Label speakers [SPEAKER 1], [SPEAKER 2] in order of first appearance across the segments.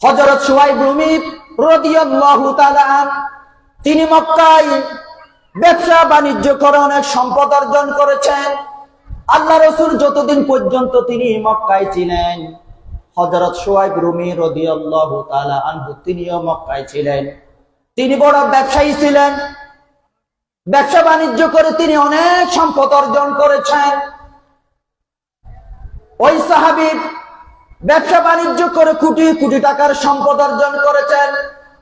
[SPEAKER 1] হজরত সুহাইব রুমি তিনি মক্কায় ব্যবসা বাণিজ্য করে অনেক সম্পদ অর্জন করেছেন। আল্লাহ রসুল যতদিন পর্যন্ত তিনি মক্কায় ছিলেন হজরত সোয়াইব রুমি রদিয়াল্লাহু তিনিও মক্কায় ছিলেন। তিনি বড় ব্যবসায়ী ছিলেন। ব্যবসা বাণিজ্য করে তিনি অনেক সম্পদ অর্জন করেছেন। ওই সাহাবি ব্যবসা বাণিজ্য করে কোটি কোটি টাকার সম্পদ অর্জন করেছেন।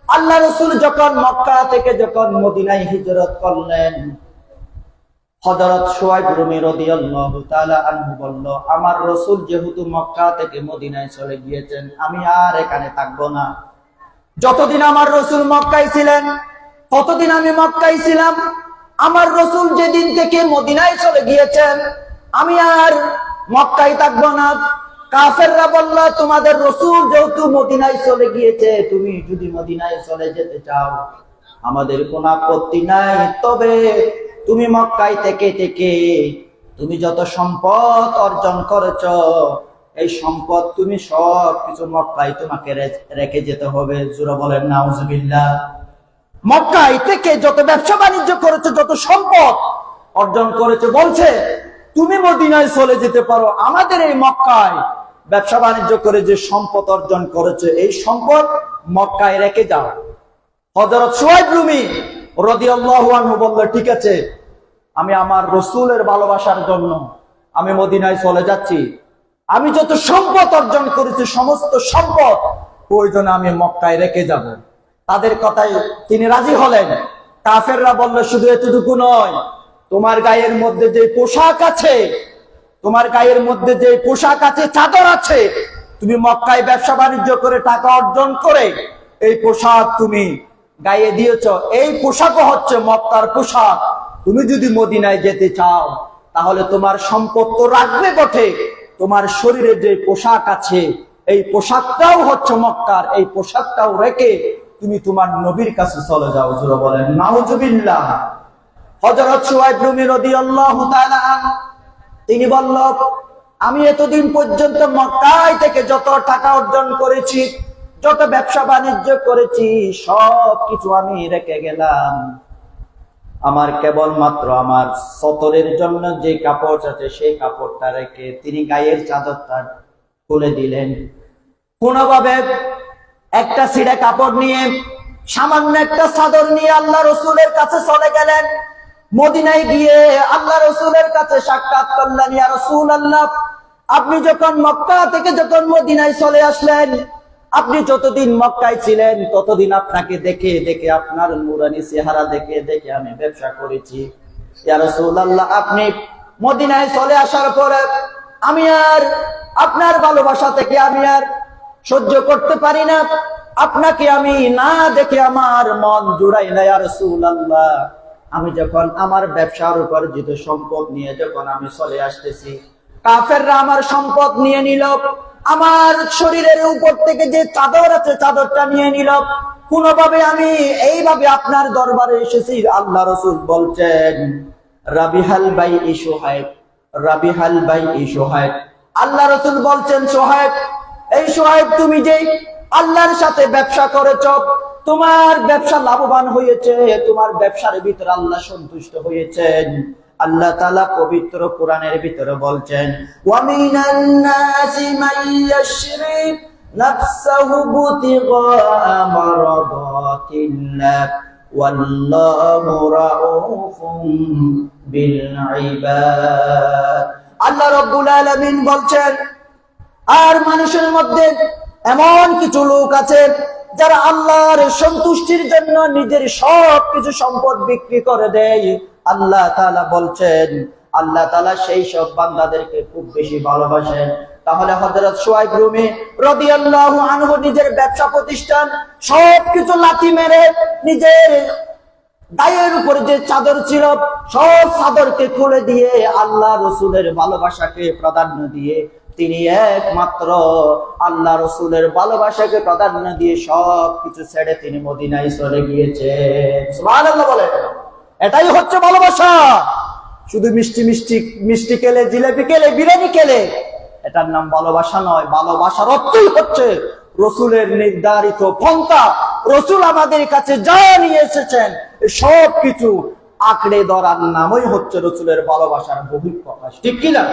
[SPEAKER 1] আল্লাহ রসুল যখন মক্কা থেকে যখন মদিনায় হিজরত করলেন বলল, আমার রসুল যেহেতু মক্কা থেকে মদিনায় চলে গিয়েছেন, আমি আর এখানে থাকব না। যতদিন আমার রসুল মক্কায় ছিলেন, ততদিন আমি মক্কায় ছিলাম। আমার রসুল যেদিন থেকে মদিনায় চলে গিয়েছেন, আমি আর মক্কায় থাকব না। কাফেররা বলল, তোমাদের রসুল যেহেতু মদিনায় চলে গিয়েছে, তুমি যদি মদিনায় চলে যেতে চাও, আমাদের কোন আপত্তি নাই। তবে তুমি মক্কায় থেকে থেকে তুমি যত সম্পদ অর্জন করেছ, এই সম্পদ তুমি সব কিছু মক্কায় তোমাকে রেখে যেতে হবে। জুরা বলেন, নাউজুবিল্লাহ। মক্কায় থেকে যত ব্যবসা বাণিজ্য করেছে, যত সম্পদ অর্জন করেছে, বলছে, তুমি মদিনায় চলে যেতে পারো। আমাদের এই মক্কায় ব্যবসা বাণিজ্য করে যে সম্পদ অর্জন করেছে, এই সম্পদ মক্কায় রেখে যাও। হজরত সোয়াইব রুমি রদিয়াল্লাহু বলল, ঠিক আছে, আমি আমার রসুলের ভালোবাসার জন্য আমি মদিনায় চলে যাচ্ছি। আমি যত সম্পদ অর্জন করেছি, সমস্ত সম্পদ প্রয়োজনে আমি মক্কায় রেখে যাব। তাদের কথায় তিনি রাজি হলেন। কাফেররা বলল, শুধু এতটুকু নয়, তোমার গায়ের মধ্যে যে পোশাক আছে তোমার গায়ের মধ্যে যে পোশাক আছে, চাদর আছে, তুমি মক্কায় ব্যবসা বাণিজ্য করে টাকা অর্জন করে এই পোশাক তুমি গায়ে দিয়েছ। এই পোশাকও হচ্ছে মক্কার পোশাক। তুমি যদি মদিনায় যেতে চাও, তাহলে তোমার সম্পদ তো রাখবে বটে। তোমার শরীরে যে পোশাক আছে, এই পোশাকটাও হচ্ছে মক্কার, এই পোশাকটাও রেখে তুমি তোমার নবীর কাছে চলে যাও বলেন, নাউজুবিল্লাহ। হযরত সুহাইব রুমি তাআলা আনহু তিনি বলল, আমি এতদিন পর্যন্ত মক্কায় থেকে যত টাকা অর্জন করেছি, যত ব্যবসা বাণিজ্য করেছি, সব কিছু আমি রেখে গেলাম। আমার কেবল মাত্র আমার সতরের জন্য যে কাপড় আছে, সেই কাপড়টা রেখে তিনি গায়ের চাদরটা খুলে দিলেন। কোনোভাবে একটা ছিঁড়ে কাপড় নিয়ে, সামান্য একটা চাদর নিয়ে আল্লাহ রসুলের কাছে চলে গেলেন। মদিনায় গিয়ে আল্লাহ রসুলের কাছে সাক্ষাৎ করলেন, ইয়া রসুল আল্লাহ আপনি যখন মক্কা থেকে যখন মদিনায় চলে আসলেন, আপনি যতদিন মক্কায় ছিলেন, ততদিন আপনাকে দেখে দেখে আপনার নুরানি চেহারা দেখে দেখে আমি ব্যবসা করেছি। ইয়া রাসূলুল্লাহ, আপনি মদিনায় চলে আসার পরে আমি আর আপনার ভালোবাসা থেকে আমি আর সহ্য করতে পারি না। আপনাকে আমি না দেখে আমার মন জুড়াই না, ইয়া রাসূলুল্লাহ। আমি যখন আমার ব্যবসার উপর জিত সম্পদ নিয়ে যখন আমি চলে আসতেছি, কাফেররা আমার সম্পদ নিয়ে নিল। আমার শরীরের উপর থেকে যে চাদর আছে, চাদরটা নিয়ে নিল। কোনোভাবে আমি এইভাবে আপনার দরবারে এসেছি, আল্লাহ রসুল বলছেন, রাবিহাল বাই ই সোহাইব, রাবিহাল বাই ই সোহাইব। আল্লাহ রসুল বলছেন, সোহাইব, এই সোহাইব তুমি যে আল্লাহর সাথে ব্যবসা করেছ তোমার ব্যবসা লাভবান হয়েছে, তোমার ব্যবসার ভিতরে আল্লাহ সন্তুষ্ট হয়েছেন। আল্লাহ তালা পবিত্র কোরআনের ভিতরে বলছেন আল্লাহ রাব্বুল আলামিন বলছেন, আর মানুষের মধ্যে এমন কিছু লোক আছে যারা আল্লাহর সন্তুষ্টির জন্য নিজের সব কিছু সম্পদ বিক্রি করে দেয়, আল্লাহ তাআলা বলছেন, আল্লাহ তাআলা সেই সব বান্দাদেরকে খুব বেশি ভালোবাসেন। তাহলে হযরত সুয়াইব রুমি রাদিয়াল্লাহু আনহু নিজের ব্যবসা প্রতিষ্ঠান সব কিছু লাথি মেরে নিজের গায়ের উপরে যে চাদর ছিল, সব চাদরকে খুলে দিয়ে আল্লাহ রসুলের ভালোবাসাকে প্রাধান্য দিয়ে তিনি একমাত্র আল্লাহ রসুলের ভালোবাসাকে প্রাধান্য দিয়ে সব কিছু ছেড়ে তিনি মদিনায় চলে গিয়েছে সুবহানাল্লাহ বলেন। এটাই হচ্ছে ভালোবাসা। শুধু মিষ্টি মিষ্টি মিষ্টি কেলে জিলেপি কেলে বিরিয়ানি কেলে এটার নাম ভালোবাসা নয়, ভালোবাসার অর্থই হচ্ছে রসুলের নির্ধারিত পন্থা। রসুল আমাদের কাছে যা নিয়ে এসেছেন সব কিছু আঁকড়ে ধরার নামই হচ্ছে রসুলের ভালোবাসার বহিঃপ্রকাশ। ঠিক কিনা?